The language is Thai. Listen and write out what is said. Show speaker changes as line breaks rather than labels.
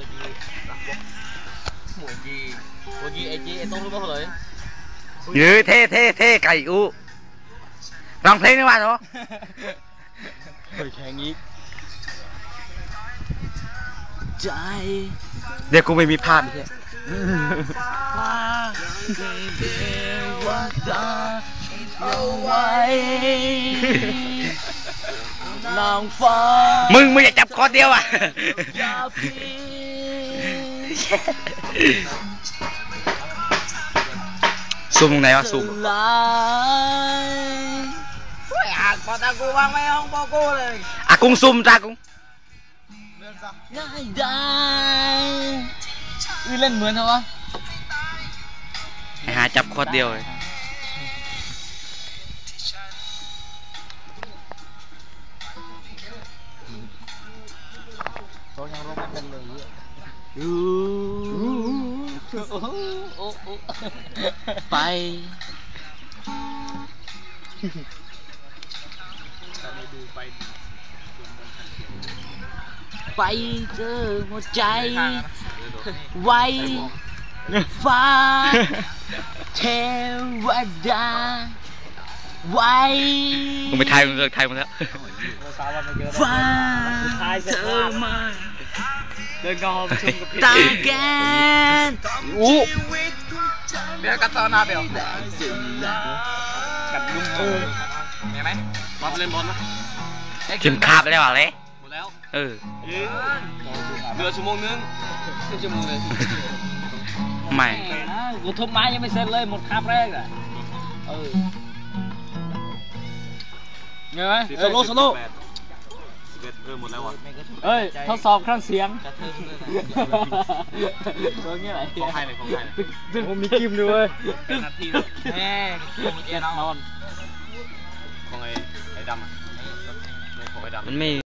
Tôi đi Đăng Quốc Mùa gì Mùa gì ấy chị em không รู้เลย
ยื้อเท่เท่เท่ไก่อูร้องเพลงได้ป่ะเนาะ
เคยแข่งอีกใจ
เดี๋ยวกูไม่มีภาพใช่
ว่าเดวดาเอาไว้นางฟ้า
มึงไม่อยากจับคอเดียวอะ
อย่าเพอตากูวางไว้ห้องปอกูเลย
ง ซูมตากุ้ง
ง่ายได้อุ้ยเล่นเหมือนเหรอวะ
ไป
ไป ไปเจอหัวใจ ไว้ฟ้า เทวดา ไว้
มึงไปไทยมึงเลิกไทยมึงแล้ว
ฟ้าเธอมา
เดินกองชมกับพี่
ตาแกน
อู้
เดี๋ยวกัดตอนหน้าเบลกัดลุงเออมีไหมบอลเล่นบอลไหม
เข็มขาดไปแล้วอะไร
หมดแล้ว
เออ
เดือชั่วโมงนึงครึ่งชั่วโมงเลย
ไม่
กูทุบไม้ยังไม่เสร็จเลยหมดคาบแรกอะเออไงไหมโซโล่โซโล่
สิบ เอ็ดเออหมดแล้วอะ
เอ้ยทดสอบเครื่องเสียงตัวเงี้ยไร
ของใครเลยของใครเลย
ผมมีกิมด้วย
นาที
แม่เอ็นนอน
ของไอ้ไอ้ดำอะของไอ้ดำ
มันไม่